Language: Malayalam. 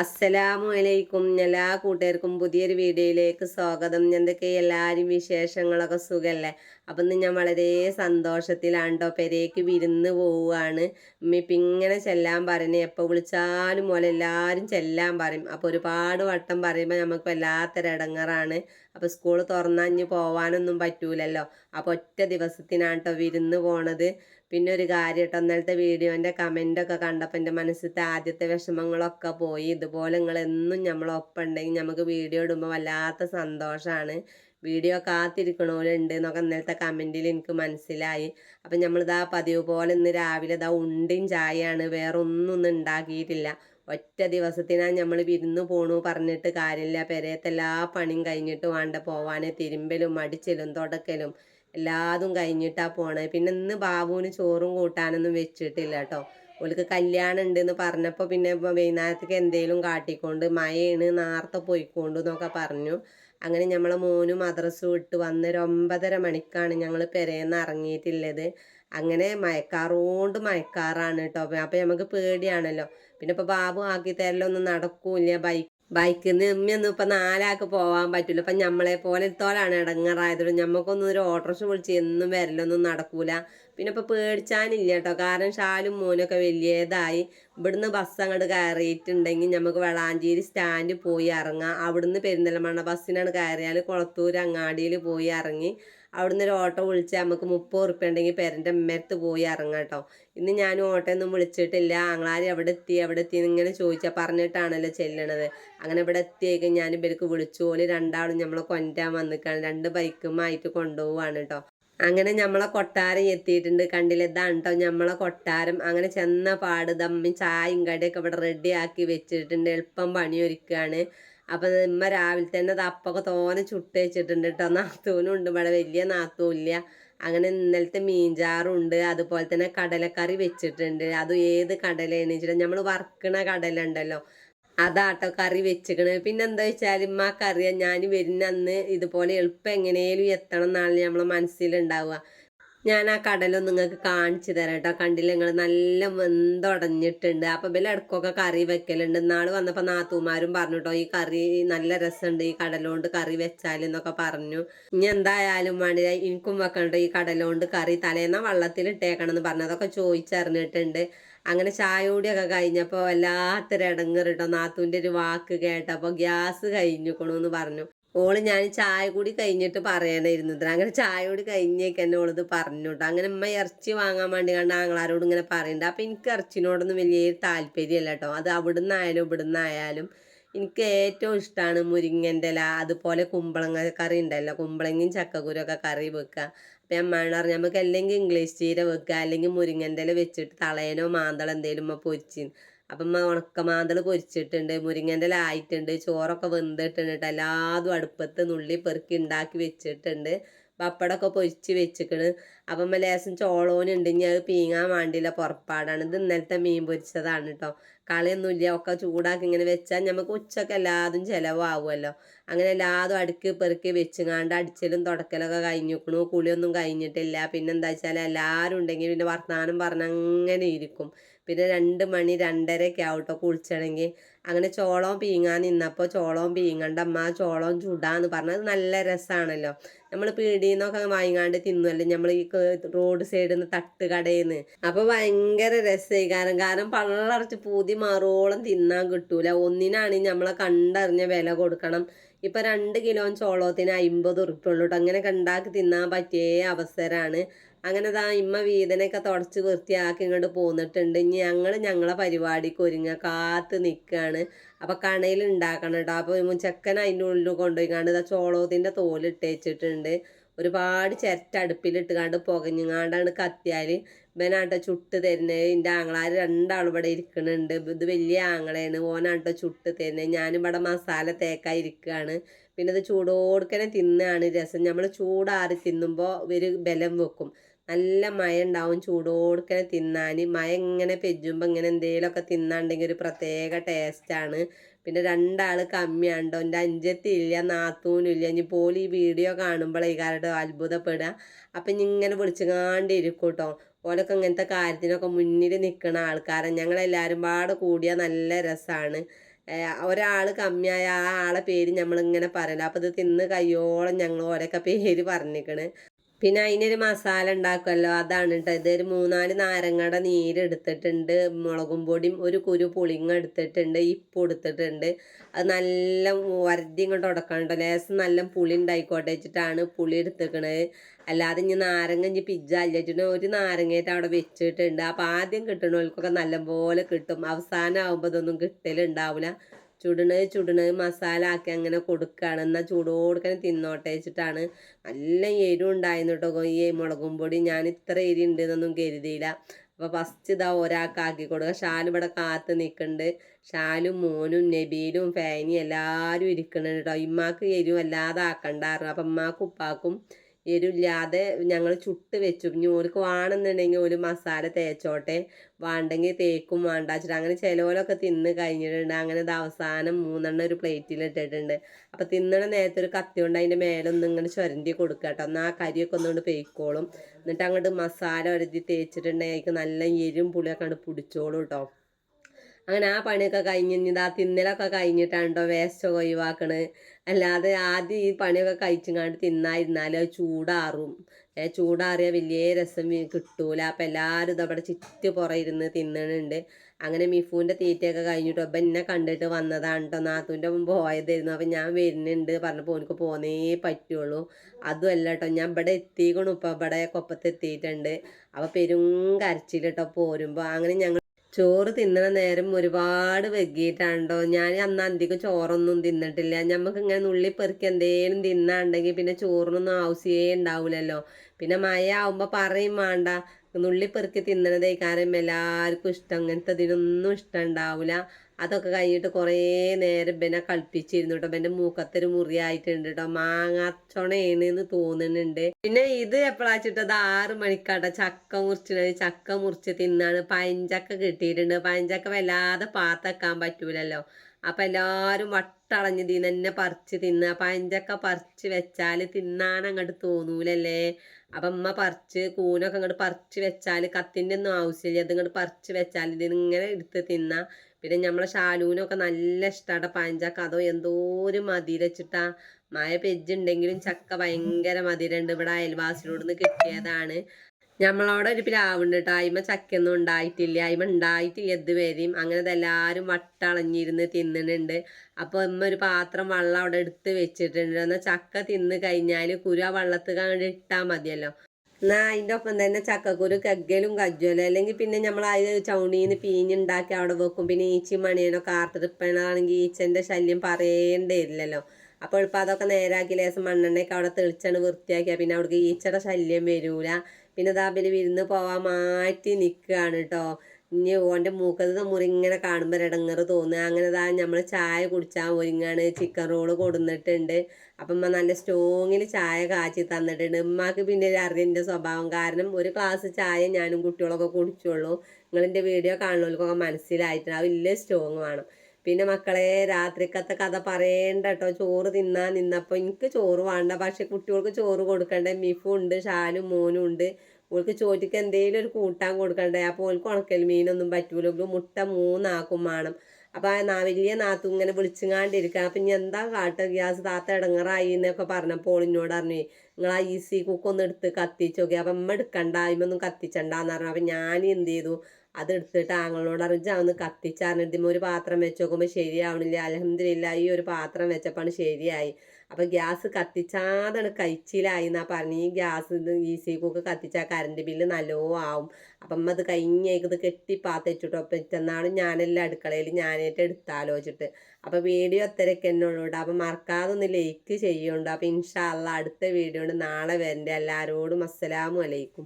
അസ്സലാമു അലൈക്കും എല്ലാ കൂട്ടുകാർക്കും പുതിയൊരു വീഡിയോയിലേക്ക് സ്വാഗതം. എന്തൊക്കെ എല്ലാവരും വിശേഷങ്ങളൊക്കെ സുഖമല്ലേ അപ്പം ഇന്ന് ഞാൻ വളരെ സന്തോഷത്തിലാണ് കേട്ടോ പെരേക്ക് വിരുന്ന് പോവുകയാണ്. ഉമ്മ ഇപ്പം ഇങ്ങനെ ചെല്ലാൻ പറയുന്നത് എപ്പോൾ വിളിച്ചാലും പോലെ എല്ലാവരും ചെല്ലാൻ പറയും. അപ്പോൾ ഒരുപാട് വട്ടം പറയുമ്പോൾ നമുക്ക് വല്ലാത്തൊരു ഇടങ്ങറാണ് അപ്പോൾ സ്കൂൾ തുറന്നഞ്ഞ് പോകാനൊന്നും പറ്റൂലല്ലോ. അപ്പോൾ ഒറ്റ ദിവസത്തിനാണ് കേട്ടോ വിരുന്ന് പോണത്. പിന്നെ ഒരു കാര്യം കേട്ടോ ഇന്നലത്തെ വീഡിയോന്റെ കമന്റൊക്കെ കണ്ടപ്പോൾ എന്റെ മനസ്സിലത്തെ ആദ്യത്തെ വിഷമങ്ങളൊക്കെ പോയി. ഇതുപോലെ നിങ്ങൾ എന്നും നമ്മളൊപ്പം ഉണ്ടെങ്കിൽ നമുക്ക് വീഡിയോ ഇടുമ്പോൾ വല്ലാത്ത സന്തോഷമാണ് വീഡിയോ കാത്തിരിക്കണോലുണ്ട് എന്നൊക്കെ ഇന്നലത്തെ കമന്റിൽ എനിക്ക് മനസ്സിലായി. അപ്പം നമ്മളിതാ പതിവ് പോലെ ഇന്ന് രാവിലെ ഇതാ ഉണ്ടും ചായയാണ്. വേറെ ഒന്നും ഉണ്ടാക്കിയിട്ടില്ല ഒറ്റ ദിവസത്തിനാണ് നമ്മൾ വിരുന്ന് പോണു പറഞ്ഞിട്ട് കാര്യമില്ല പെരയത്തെ എല്ലാ പണിയും കഴിഞ്ഞിട്ട് വേണ്ട പോവാൻ തിരുമ്പലും അടിച്ചലും തുടക്കലും. എല്ലാതും കഴിഞ്ഞിട്ടാ പോണേ. പിന്നെ ഇന്ന് ബാബുവിന് ചോറും കൂട്ടാനൊന്നും വെച്ചിട്ടില്ല കേട്ടോ ഓൾക്ക് കല്യാണം ഉണ്ടെന്ന് പറഞ്ഞപ്പോൾ പിന്നെ വൈകുന്നേരത്തേക്ക് എന്തേലും കാട്ടിക്കൊണ്ട് മഴയാണ് നേരത്തെ പോയിക്കൊണ്ട് എന്നൊക്കെ പറഞ്ഞു. അങ്ങനെ നമ്മളെ മോനും മദ്രസ് വിട്ട് വന്നൊരു ഒമ്പതര മണിക്കാണ് ഞങ്ങൾ പെരേന്ന് ഇറങ്ങിയിട്ടുള്ളത് അങ്ങനെ മയക്കാറുകൊണ്ട് മയക്കാറാണ് കേട്ടോ അപ്പം നമുക്ക് പേടിയാണല്ലോ. പിന്നെ ഇപ്പോൾ ബാബു ആക്കി തരലൊന്നും നടക്കൂല ബൈക്ക് ബൈക്കിൽ നിന്ന് ഉമ്മയൊന്നും ഇപ്പം നാലാൾക്ക് പോകാൻ പറ്റില്ല ഇപ്പം നമ്മളെ പോലെ തോലാണ് ഇടങ്ങറായതുകൊണ്ട് ഞമ്മക്കൊന്നും ഒരു ഓട്ടോറിക്ഷ വിളിച്ച് എന്നും വരലൊന്നും നടക്കൂല. പിന്നെ ഇപ്പം പേടിച്ചാനില്ല കേട്ടോ കാരണം ഷാലും മോനൊക്കെ വലിയതായി. ഇവിടുന്ന് ബസ് അങ്ങോട്ട് കയറിയിട്ടുണ്ടെങ്കിൽ നമുക്ക് വെളാഞ്ചേരി സ്റ്റാൻഡ് പോയി ഇറങ്ങാം. അവിടുന്ന് പെരിന്തൽമണ്ണ ബസ്സിനാണ് കയറിയാൽ കുളത്തൂർ അങ്ങാടിയിൽ പോയി ഇറങ്ങി. അവിടുന്ന് ഒരു ഓട്ടോ വിളിച്ച് നമുക്ക് മുപ്പത് ഉറുപ്പ്യ ഉണ്ടെങ്കിൽ പേരന്റെ അമ്മയടുത്ത് പോയി ഇറങ്ങാം കേട്ടോ. ഇന്ന് ഞാൻ ഓട്ടോ ഒന്നും വിളിച്ചിട്ടില്ല. ആങ്ങളാരി എവിടെ എത്തി? എവിടെ എത്തി ഇങ്ങനെ ചോദിച്ചാൽ പറഞ്ഞിട്ടാണല്ലോ ചെല്ലണത്. അങ്ങനെ ഇവിടെ എത്തിയേക്ക്. ഞാൻ ഇവർക്ക് വിളിച്ചു. ഓൽ രണ്ടാളും നമ്മളെ കൊണ്ടാൻ വന്നിക്കാണ്. രണ്ട് ബൈക്കും ആയിട്ട് കൊണ്ടുപോവാണ് കേട്ടോ. അങ്ങനെ നമ്മളെ കൊട്ടാരം എത്തിയിട്ടുണ്ട്. കണ്ടില്ല? ഇതാണ് കേട്ടോ നമ്മളെ കൊട്ടാരം. അങ്ങനെ ചെന്ന പാട് ദമ്മി ചായയും കടിയൊക്കെ ഇവിടെ റെഡിയാക്കി വെച്ചിട്ടുണ്ട്. എളുപ്പം പണിയൊരുക്കുകയാണ് അപ്പം ഇമ്മ രാവിലെ തന്നെ തപ്പൊക്കെ തോനെ ചുട്ട് വെച്ചിട്ടുണ്ട് കേട്ടോ നാത്തൂനും ഉണ്ട് ഇവിടെ വലിയ നാത്തൂൻ ഇല്ല. അങ്ങനെ ഇന്നലത്തെ മീൻചാറുണ്ട് അതുപോലെ തന്നെ കടലക്കറി വെച്ചിട്ടുണ്ട്. അത് ഏത് കടലയാണ് വെച്ചിട്ട് നമ്മൾ വറുക്കണ കടല ഉണ്ടല്ലോ അതാട്ടോ കറി വെച്ചിക്കണ്. പിന്നെ എന്താ വെച്ചാൽ ഇമ്മ കറിയാ ഞാൻ വരുന്ന അന്ന് ഇതുപോലെ എളുപ്പം എങ്ങനെയും എത്തണം എന്നാണ് നമ്മളെ മനസ്സിലുണ്ടാവുക. ഞാൻ ആ കടലൊന്നും നിങ്ങൾക്ക് കാണിച്ചു തരാം കേട്ടോ കണ്ടില്ല നിങ്ങൾ നല്ല വെന്തുടഞ്ഞിട്ടുണ്ട് അപ്പം ഇവല ഇടക്കൊക്കെ കറി വെക്കലുണ്ട്. നാൾ വന്നപ്പോൾ നാത്തൂമാരും പറഞ്ഞു കേട്ടോ ഈ കറി നല്ല രസമുണ്ട് ഈ കടലുകൊണ്ട് കറി വെച്ചാലെന്നൊക്കെ പറഞ്ഞു. ഇനി എന്തായാലും വേണ്ടി എനിക്കും വെക്കണ്ട ഈ കടലുകൊണ്ട് കറി. തലേന്ന വള്ളത്തിൽ ഇട്ടേക്കണം എന്ന് പറഞ്ഞു. അതൊക്കെ ചോദിച്ചറിഞ്ഞിട്ടുണ്ട് അങ്ങനെ ചായ കൂടിയൊക്കെ കഴിഞ്ഞപ്പോൾ വല്ലാത്തൊരു ഇടങ്ങറിട്ടോ നാത്തൂന്റെ ഒരു വാക്ക് കേട്ടപ്പോൾ ഗ്യാസ് കഴിഞ്ഞിക്കണമെന്ന് പറഞ്ഞു. ഓൾ ഞാൻ ചായ കൂടി കഴിഞ്ഞിട്ട് പറയണമായിരുന്നു അങ്ങനെ ചായ കൂടി കഴിഞ്ഞേക്ക് തന്നെ ഓളിത് പറഞ്ഞു കേട്ടോ അങ്ങനെ ഉമ്മ ഇറച്ചി വാങ്ങാൻ വേണ്ടി കണ്ട് ആങ്ങളാരോട് ഇങ്ങനെ പറയണ്ട. അപ്പം എനിക്ക് ഇറച്ചിനോടൊന്നും വലിയ താല്പര്യമല്ല കേട്ടോ അത് അവിടുന്ന് ആയാലും ഇവിടുന്ന് ആയാലും എനിക്ക് ഏറ്റവും ഇഷ്ടമാണ് മുരിങ്ങന്റെ ഇല അതുപോലെ കുമ്പളങ്ങ കറി ഉണ്ടല്ലോ. കുമ്പളങ്ങയും ചക്കക്കുരൊക്കെ കറി വെക്കുക അപ്പം അമ്മാണ് പറഞ്ഞു നമുക്ക് അല്ലെങ്കിൽ ഇംഗ്ലീഷ് ചീര വെക്കുക അല്ലെങ്കിൽ മുരിങ്ങന്റെ ഇല വെച്ചിട്ട് തളയനോ മാന്തളോ എന്തെങ്കിലും പൊരിച്ച് അപ്പം ഉണക്കമാന്തൾ പൊരിച്ചിട്ടുണ്ട് മുരിങ്ങന്റെ ഇല ആയിട്ടുണ്ട് ചോറൊക്കെ വെന്തിട്ടുണ്ട് എല്ലാതും അടുപ്പത്ത് നുള്ളി പെറുക്കി ഉണ്ടാക്കി വെച്ചിട്ടുണ്ട്. പപ്പടമൊക്കെ പൊരിച്ച് വെച്ചിക്കണ്. അപ്പം ലേശം ചോളോനുണ്ട് ഇനി അത് പീങ്ങാൻ വേണ്ടിയില്ല പുറപ്പാടാണ്. ഇത് ഇന്നലത്തെ മീൻ പൊരിച്ചതാണ് കേട്ടോ കളിയൊന്നുമില്ല ഒക്കെ ചൂടാക്കി ഇങ്ങനെ വെച്ചാൽ നമുക്ക് ഉച്ചയ്ക്ക് എല്ലാതും ചിലവാകുമല്ലോ അങ്ങനെ എല്ലാതും അടുക്കി പെറുക്കി വെച്ചുങ്ങാണ്ട് അടിച്ചലും തുടക്കലൊക്കെ കഴിഞ്ഞിക്കണു. കുളിയൊന്നും കഴിഞ്ഞിട്ടില്ല. പിന്നെ എന്താ വെച്ചാൽ എല്ലാവരും ഉണ്ടെങ്കിൽ പിന്നെ വർത്തമാനം പറഞ്ഞങ്ങനെ ഇരിക്കും പിന്നെ രണ്ട് മണി രണ്ടരയൊക്കെ കേട്ടോ കുളിച്ചണമെങ്കിൽ. അങ്ങനെ ചോളവും പീങ്ങാൻ നിന്നപ്പോൾ ചോളവും പീങ്ങണ്ട അമ്മ ചോളവും ചുടാന്ന് പറഞ്ഞത് നല്ല രസമാണല്ലോ നമ്മൾ പീടിയിൽ നിന്നൊക്കെ വാങ്ങിക്കാണ്ട് തിന്നുമല്ലോ നമ്മൾ ഈ റോഡ് സൈഡിൽ നിന്ന് തട്ട് കടയിൽ നിന്ന് അപ്പോൾ ഭയങ്കര രസമായി കാരണം കാരണം പള്ളറച്ച് പൂതി മാറോളം തിന്നാൻ കിട്ടൂല. ഒന്നിനാണെങ്കിൽ നമ്മളെ കണ്ടറിഞ്ഞ വില കൊടുക്കണം. ഇപ്പം രണ്ട് കിലോ ചോളത്തിന് അമ്പത് ഉറുപ്പ്യ ഉള്ളൂ കേട്ടോ അങ്ങനെ ഉണ്ടാക്കി തിന്നാൻ പറ്റിയ അവസരമാണ് അങ്ങനെ ദാ ഇമ്മ വീതനൊക്കെ തുടച്ച് വൃത്തിയാക്കി ഇങ്ങോട്ട് പോന്നിട്ടുണ്ട്. ഇനി ഞങ്ങൾ ഞങ്ങളെ പരിപാടിക്ക് ഒരുങ്ങ കാത്ത് നിൽക്കുകയാണ് അപ്പം കണയിൽ ഉണ്ടാക്കണം കേട്ടോ അപ്പോൾ ചെക്കൻ അതിന്റെ ഉള്ളിൽ കൊണ്ടുപോയി കണ്ട് ഇതാ ചോളത്തിന്റെ തോലിട്ട് വെച്ചിട്ടുണ്ട് ഒരുപാട് ചിരട്ട അടുപ്പിലിട്ട് കണ്ട് പുകഞ്ഞുങ്ങാണ്ടാണ് കത്തിയാൽ ഇവനാട്ടോ ചുട്ട് തരുന്നത് എന്റെ ആങ്ങളാർ രണ്ടാളും ഇവിടെ ഇരിക്കുന്നുണ്ട് ഇത് വലിയ ആങ്ങളാണ് ഓനാട്ടോ ചുട്ട് തരുന്നത് ഞാനിവിടെ മസാല തേക്കായി ഇരിക്കുകയാണ് പിന്നെ ഇത് ചൂടോടുക്കനെ തിന്നാണ്. രസം. നമ്മൾ ചൂടാറി തിന്നുമ്പോൾ ഒരു ബലം വെക്കും. നല്ല മഴ ഉണ്ടാവും ചൂടോടുക്കനെ തിന്നാൻ മഴ ഇങ്ങനെ പെജുമ്പോൾ ഇങ്ങനെ എന്തെങ്കിലുമൊക്കെ തിന്നാണ്ടെങ്കിൽ ഒരു പ്രത്യേക ടേസ്റ്റാണ് പിന്നെ രണ്ടാൾ കമ്മിയാണ്ടോ എന്റെ അഞ്ചത്തില്ല നാത്തൂനും ഇല്ല. ഇനി പോലും ഈ വീഡിയോ കാണുമ്പോൾ ഈ കാര്യം അത്ഭുതപ്പെടുക. അപ്പം ഇങ്ങനെ വിളിച്ചുകാണ്ടിരിക്കും കേട്ടോ ഓലൊക്കെ ഇങ്ങനത്തെ കാര്യത്തിനൊക്കെ മുന്നിൽ നിൽക്കുന്ന ആൾക്കാരെ. ഞങ്ങളെല്ലാവരും പാടെ കൂടിയാൽ നല്ല രസമാണ് ഒരാൾ കമ്മിയായ ആ ആളെ പേര് നമ്മളിങ്ങനെ പറയണം അപ്പോൾ ഇത് തിന്ന് കയ്യോളം ഞങ്ങൾ ഓരൊക്കെ പേര് പറഞ്ഞിക്കണ്. പിന്നെ അതിനൊരു മസാല ഉണ്ടാക്കുമല്ലോ അതാണ് കേട്ടോ ഇതൊരു മൂന്നാൽ നാരങ്ങയുടെ നീരെടുത്തിട്ടുണ്ട് മുളകും പൊടിയും ഒരു കുരു പുളിങ്ങ എടുത്തിട്ടുണ്ട് ഇപ്പ് എടുത്തിട്ടുണ്ട്. അത് നല്ല വരതി ഇങ്ങോട്ട് ഉടക്കണം ലേശം നല്ല പുളി ഉണ്ടായിക്കോട്ടെ വെച്ചിട്ടാണ് പുളി എടുത്തേക്കണത്. അല്ലാതെ ഇനി നാരങ്ങ ഇനി പിജ്ജ അല്ലിച്ചിട്ട് ഒരു നാരങ്ങയായിട്ട് അവിടെ വെച്ചിട്ടുണ്ട്. അപ്പം ആദ്യം കിട്ടണവർക്കൊക്കെ നല്ലപോലെ കിട്ടും. അവസാനം ആകുമ്പോൾ ഇതൊന്നും കിട്ടലുണ്ടാവില്ല ചുടണ് ചുടണ് മസാല ആക്കി അങ്ങനെ കൊടുക്കുകയാണ് എന്നാൽ ചൂടോടുക്കനെ തിന്നോട്ടെ വെച്ചിട്ടാണ്. നല്ല എരിവ് ഉണ്ടായിരുന്നു കേട്ടോ ഈ മുളകും പൊടി. ഞാൻ ഇത്ര എരി ഉണ്ടെന്നൊന്നും കരുതിയില്ല. അപ്പോൾ ഫസ്റ്റ് ഇതാ ഒരാൾക്ക് ആക്കി കൊടുക്കുക ഷാലും ഇവിടെ കാത്ത് നിൽക്കുന്നുണ്ട്. ഷാലും മോനും നബീലും ഫാനിയും എല്ലാവരും ഇരിക്കുന്നുണ്ട് കേട്ടോ ഇമ്മാക്ക് എരിവ് ആക്കണ്ടായിരുന്നു അപ്പം ഉമ്മാക്കും ഉപ്പാക്കും എരിവില്ലാതെ ഞങ്ങൾ ചുട്ട് വെച്ചു. ഇനി ഓർക്ക് വേണമെന്നുണ്ടെങ്കിൽ ഒരു മസാല തേച്ചോട്ടെ. വേണ്ടെങ്കിൽ തേക്കും വേണ്ട. വെച്ചിട്ട് അങ്ങനെ ചിലവരൊക്കെ തിന്ന് കഴിഞ്ഞിട്ടുണ്ട്. അങ്ങനെ ഇത് അവസാനം മൂന്നെണ്ണം ഒരു പ്ലേറ്റിൽ ഇട്ടിട്ടുണ്ട്. അപ്പോൾ തിന്നണ നേരത്തെ ഒരു കത്തി കൊണ്ട് അതിന്റെ മേലൊന്നും ഇങ്ങനെ ചുരണ്ടി കൊടുക്കുക കേട്ടോ. എന്നാൽ ആ കരിയൊക്കെ ഒന്നുകൊണ്ട് പെയ്ക്കോളും. എന്നിട്ട് അങ്ങോട്ട് മസാല ഒരുതി തേച്ചിട്ടുണ്ടെങ്കിൽ അതിക്ക് നല്ല എരും പുളിയൊക്കെ അങ്ങോട്ട് പിടിച്ചോളൂ കേട്ടോ. അങ്ങനെ ആ പണിയൊക്കെ കഴിഞ്ഞ് ഇതാ തിന്നലൊക്കെ കഴിഞ്ഞിട്ടാണ് കേട്ടോ വേസ്റ്റൊക്കെ ഒഴിവാക്കണത് അല്ലാതെ ആദ്യം ഈ പണിയൊക്കെ കഴിച്ചുങ്ങാണ്ട് തിന്നായിരുന്നാൽ അത് ചൂടാറും. ചൂടാറിയ വലിയ രസം കിട്ടൂല. അപ്പം എല്ലാവരും ഇതവിടെ ചുറ്റു പുറയിരുന്ന് തിന്നണുണ്ട്. അങ്ങനെ മിഫുവിന്റെ തീറ്റയൊക്കെ കഴിഞ്ഞിട്ട് അപ്പം എന്നെ കണ്ടിട്ട് വന്നതാണ് കേട്ടോ നാത്തൂന്റെ പോയതായിരുന്നു. അപ്പം ഞാൻ വരുന്നുണ്ട്. പറഞ്ഞപ്പോൾ എനിക്ക് പോന്നേ പറ്റുള്ളൂ. അതുമല്ല കേട്ടോ ഞാൻ ഇവിടെ എത്തിക്കണു. ഇപ്പം ഇവിടെ കൊപ്പത്ത് എത്തിയിട്ടുണ്ട്. അപ്പോൾ പെരും കരച്ചിൽ കേട്ടോ പോരുമ്പോൾ അങ്ങനെ ഞങ്ങൾ ചോറ് തിന്നണ നേരം ഒരുപാട് വെക്കിയിട്ടാണ്ടോ ഞാൻ അന്ന് അന്തിക്ക് ചോറൊന്നും തിന്നിട്ടില്ല. നമുക്ക് ഇങ്ങനെ നുള്ളി പെറുക്കി എന്തേലും തിന്നാണ്ടെങ്കിൽ പിന്നെ ചോറിനൊന്നും ആവശ്യമേ ഉണ്ടാവില്ലല്ലോ പിന്നെ മഴ ആവുമ്പോൾ പറയും വേണ്ട നുള്ളി പെറുക്കി തിന്നണതേ കാരണം എല്ലാവർക്കും ഇഷ്ടം. അങ്ങനത്തെ ഇതിനൊന്നും ഇഷ്ടം ഉണ്ടാവില്ല അതൊക്കെ കഴിഞ്ഞിട്ട് കുറേ നേരം പിന്നെ കളിപ്പിച്ചിരുന്നു കേട്ടോ പിന്നെ മൂക്കത്തൊരു മുറിയായിട്ടുണ്ട് കേട്ടോ മാങ്ങാച്ചൊണേന്ന് തോന്നുന്നുണ്ട്. പിന്നെ ഇത് എപ്പോഴാച്ചിട്ടത് ആറ് മണിക്കാട്ട. ചക്ക മുറിച്ചിട്ട് ചക്ക മുറിച്ച് തിന്നാണ്. പഞ്ചക്ക കിട്ടിയിട്ടുണ്ട്. പഞ്ചക്ക വല്ലാതെ പാത്തക്കാൻ പറ്റൂലല്ലോ. അപ്പൊ എല്ലാരും വട്ടളഞ്ഞ് തിന്ന് തന്നെ പറിച്ച് തിന്ന. പഞ്ചക്ക പറിച്ച് വെച്ചാൽ തിന്നാൻ അങ്ങോട്ട് തോന്നൂലല്ലേ? അപ്പം അമ്മ പറിച്ച് കൂനൊക്കെ അങ്ങോട്ട് പറിച്ച് വെച്ചാൽ കത്തിന്റെ ഒന്നും ആവശ്യമില്ല. അത് ഇങ്ങോട്ട് പറിച്ച് വെച്ചാൽ ഇതിനിങ്ങനെ എടുത്ത് തിന്ന. പിന്നെ നമ്മളെ ഷാലൂനൊക്കെ നല്ല ഇഷ്ടമാണ് പഴഞ്ചക്ക അതോ എന്തോരം മതിരച്ചിട്ടാ മഴ പെജ്ജുണ്ടെങ്കിലും ചക്ക ഭയങ്കര മധുരമുണ്ട് ഇവിടെ അയൽവാസിനോട് കിട്ടിയതാണ്. നമ്മളവിടെ ഒരു പ്ലാവുണ്ട് കേട്ടോ അയിമ ചക്കൊന്നും ഉണ്ടായിട്ടില്ല. അയിമ ഉണ്ടായിട്ടില്ല ഇതുവരെയും. അങ്ങനെ എല്ലാവരും വട്ടളഞ്ഞിരുന്ന് തിന്നുന്നുണ്ട് അപ്പോൾ അമ്മ ഒരു പാത്രം വെള്ളം അവിടെ എടുത്ത് വെച്ചിട്ടുണ്ട്. എന്നാൽ ചക്ക തിന്ന് കഴിഞ്ഞാൽ കുരു ആ വെള്ളത്തിൽ ഇട്ടാൽ മതിയല്ലോ. എന്നാൽ അതിന്റെ ഒപ്പം തന്നെ ചക്കക്കുരു കഗ്ഗലും കജ്ജലും അല്ലെങ്കിൽ പിന്നെ നമ്മൾ അത് ചൗണീന്ന് പീഞ്ഞുണ്ടാക്കി അവിടെ വെക്കും. പിന്നെ ഈച്ചി മണിയനൊക്കെ ആർത്തിരിപ്പണാണെങ്കിൽ ഈച്ചന്റെ ശല്യം പറയേണ്ടിയില്ലല്ലോ അപ്പോൾ ഇപ്പം അതൊക്കെ നേരാക്കി ലേസം മണ്ണെണ്ണയൊക്കെ അവിടെ തെളിച്ചാണ് വൃത്തിയാക്കിയാൽ പിന്നെ അവിടേക്ക് ഈച്ചയുടെ ശല്യം വരൂല. പിന്നെ ദാബിൽ വിരുന്ന് പോവാൻ മാറ്റി നിൽക്കുകയാണ് കേട്ടോ ഇനി ഓന്റെ മൂക്കത്ത് മുറി ഇങ്ങനെ കാണുമ്പോൾ ഇടങ്ങറ് തോന്നുക. അങ്ങനെ ഇതാ നമ്മൾ ചായ കുടിച്ചാൽ ഒരുങ്ങാണ്. ചിക്കൻ റോൾ കൊടുന്നിട്ടുണ്ട്. അപ്പം ഉമ്മ നല്ല സ്ട്രോങ്ങിൽ ചായ കാച്ചി തന്നിട്ടുണ്ട്. ഉമ്മാക്ക് പിന്നെ അറിയന്റെ സ്വഭാവം. കാരണം ഒരു ഗ്ലാസ് ചായ ഞാനും കുട്ടികളൊക്കെ കുടിച്ചുള്ളൂ. നിങ്ങളെന്റെ വീഡിയോ കാണുന്നവർക്കൊക്കെ മനസ്സിലായിട്ടുണ്ട്. അത് വലിയ സ്ട്രോങ് വേണം. പിന്നെ മക്കളെ രാത്രിക്കത്തെ കഥ പറയേണ്ട കേട്ടോ ചോറ് തിന്നാൻ നിന്നപ്പോൾ എനിക്ക് ചോറ് വേണ്ട. പക്ഷെ കുട്ടികൾക്ക് ചോറ് കൊടുക്കണ്ടേ? മിഫും ഉണ്ട് ഷാലും മോനും ഉണ്ട്. ഓൾക്ക് ചോറ്റിക്ക് എന്തെങ്കിലും ഒരു കൂട്ടാൻ കൊടുക്കണ്ടേ? അപ്പോൾ ഓൾക്ക് ഉണക്കൽ മീനൊന്നും പറ്റൂല. ഓൾക്ക് മുട്ട മൂന്നാക്കും വേണം അപ്പോൾ ആ വലിയ നാത്തു ഇങ്ങനെ വിളിച്ചുങ്ങാണ്ടിരിക്കുക അപ്പം ഇനി എന്താ കാട്ട? ഗ്യാസ് താത്ത ഇടങ്ങറായി എന്നൊക്കെ പറഞ്ഞപ്പോൾ എന്നോട് പറഞ്ഞു നിങ്ങൾ ആ ഈസി കുക്കൊന്ന് എടുത്ത് കത്തിച്ച് നോക്കി. അപ്പം അമ്മ എടുക്കണ്ട അതിമൊന്നും കത്തിച്ചണ്ടെന്ന് പറഞ്ഞു. അപ്പം ഞാൻ എന്ത് ചെയ്തു? അത് എടുത്തിട്ട് ആങ്ങളോട് അറിഞ്ഞ് അവന്ന് കത്തിച്ചറിഞ്ഞിട്ട് ഒരു പാത്രം വെച്ച് നോക്കുമ്പോൾ ശരിയാവണില്ല. അലഹമില്ല ഈ ഒരു പാത്രം വെച്ചപ്പോൾ ശരിയായി. അപ്പോൾ ഗ്യാസ് കത്തിച്ചാതാണ് കഴിച്ചിലായി എന്നാ പറഞ്ഞു. ഈ ഗ്യാസ് ഈസി കുക്ക് കത്തിച്ചാൽ കറണ്ട് ബില്ല് നല്ലോ ആവും. അപ്പം അത് കഴിഞ്ഞേക്ക് ഇത് കെട്ടി പാത്തിച്ചിട്ടോ അപ്പം ഇറ്റന്നാളും ഞാനെല്ലാം അടുക്കളയിൽ ഞാനായിട്ട് എടുത്താലോചിച്ചിട്ട്. അപ്പോൾ വീഡിയോ അത്രയ്ക്ക് തന്നെ ഉള്ളൂ അപ്പം മറക്കാതെ ഒന്ന് ലൈക്ക് ചെയ്യുന്നുണ്ട് അപ്പം ഇൻഷാല്ല അടുത്ത വീഡിയോ നാളെ വരണ്ട. എല്ലാവരോടും അസ്സലാമു അലൈക്കും.